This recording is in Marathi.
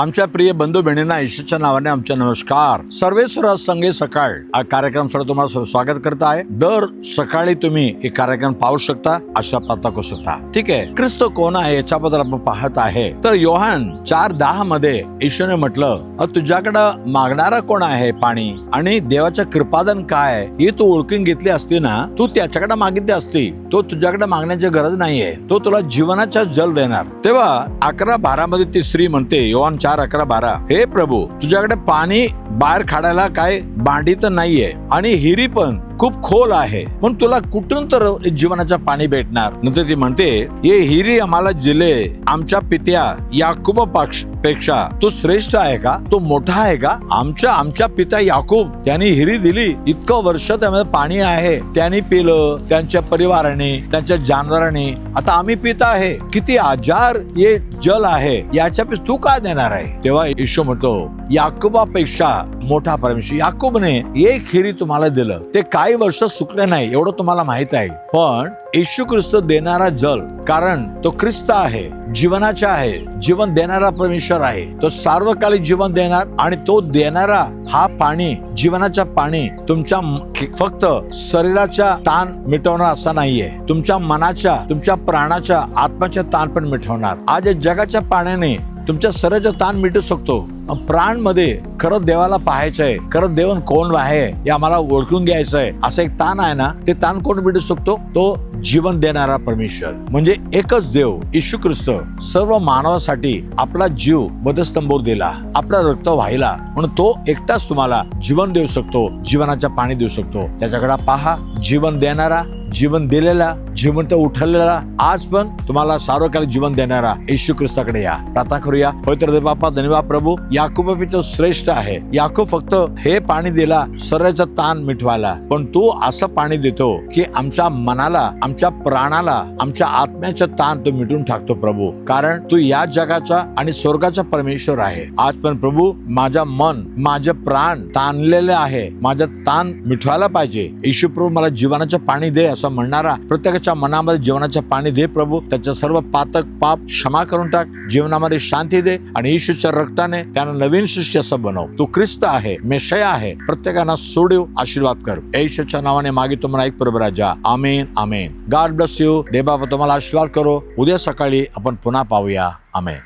आमच्या प्रिय बंधू बहिणींना ईश्वरच्या नावाने आमचे नमस्कार. सर्वेश्वर संघे सकाळ. हा कार्यक्रम सर तुम्हाला स्वागत करत आहे. दर सकाळी तुम्ही एक कार्यक्रम पाहू शकता अशा पत्ता करू शकता ठीक आहे? ख्रिस्त कोण आहे याच्याबद्दल आपण पाहत आहे. तर योहान चार दहा मध्ये ईश्वरने म्हटलं तुझ्याकडं मागणारा कोण आहे पाणी? आणि देवाच्या कृपादन काय? हे तू ओळखून घेतली असती ना? तू त्याच्याकडे मागितली असती. तो तुझ्याकडे मागण्याची गरज नाहीये. तो तुला जीवनाचा जल देणार. तेव्हा अकरा बारा मध्ये ती स्त्री म्हणते योहान चार अकरा बारा. हे प्रभू तुझ्याकडे पाणी बाहेर काढायला काय बांडी तर नाहीये आणि हिरी पण खूप खोल आहे. पण तुला कुठून तर जीवनाचं पाणी भेटणार? नंतर ती म्हणते हे हिरी आम्हाला दिले आमच्या पित्या याकुब पक्ष पेक्षा तो श्रेष्ठ आहे का? तो मोठा आहे का? आमच्या आमच्या पिता याकूब त्यांनी हिरी दिली. इतकं वर्ष त्यामध्ये पाणी आहे. त्यांनी पिलं त्यांच्या परिवाराने त्यांच्या जानवरांनी. आता आम्ही पित आहे. किती आजार हे जल आहे याच्या तू का देणार आहे? तेव्हा येशू म्हणतो याकुबापेक्षा मोठा परमेश्वर याकूबने एक हिरी तुम्हाला दिलं. ते काही वर्ष सुकले नाही एवढं तुम्हाला माहीत आहे. पण येशू ख्रिस्त देणारा जल कारण तो ख्रिस्त आहे. जीवनाचा आहे जीवन देणारा परमेश्वर आहे. तो सार्वकालिक जीवन देणार आणि तो देणारा हा पाणी जीवनाचा पाणी तुमच्या फक्त शरीराच्या ताण मिटवणार असा नाहीये. तुमच्या मनाच्या तुमच्या प्राणाच्या आत्माच्या ताण पण मिटवणार. आज या जगाच्या पाण्याने तुमच्या शरीराचा ताण मिटू शकतो. प्राणमध्ये खरं देवाला पाहायचंय खरं देवन कोण आहे हे आम्हाला ओळखून घ्यायचंय असं एक ताण आहे ना ते ताण कोण मिटू शकतो? तो जीवन देणारा परमेश्वर. म्हणजे एकच देव येशू ख्रिस्त सर्व मानवासाठी आपला जीव वधस्तंभवर दिला आपला रक्त व्हायला म्हणून तो एकटाच तुम्हाला जीवन देऊ शकतो जीवनाच्या पाणी देऊ शकतो. त्याच्याकडे पहा जीवन देणारा जीवन दिलेला जिवंत उठवलेला आज पण तुम्हाला सार्वकालिक जीवन देणारा येशू ख्रिस्ताकडे या. प्रार्थना करूया. पवित्र बापा धन्यवाद प्रभू. याकूब श्रेष्ठ आहे. याकूब फक्त हे पाणी दिला सर्वांचा ताण मिटवायला. पण तू असं पाणी देतो की आमच्या मनाला आमच्या प्राणाला आमच्या आत्म्याचा ताण तो मिटून टाकतो प्रभू. कारण तू या जगाचा आणि स्वर्गाचा परमेश्वर आहे. आज पण प्रभू माझा मन माझे प्राण ताणलेले आहे. माझा ताण मिटवायला पाहिजे. येशू प्रभू मला जीवनाचं पाणी दे असं म्हणणारा प्रत्येकाच्या मनामध्ये जीवनाचे पाणी दे प्रभू. त्याच्या सर्व पातक पाप क्षमा करून टाक. जीवनामध्ये शांती दे आणि येशूच्या रक्ताने त्यांना नवीन शिष्य असं बनव. तू ख्रिस्त आहे मेशया आहे. प्रत्येकांना सोडीव आशीर्वाद कर. येशूच्या नावाने मागे तुम्हाला एक प्रभू राजा. Amen amen. God bless you देबाबा तुम्हाला आशीर्वाद करो. उद्या सकाळी आपण पुन्हा पाहूया. आमेन.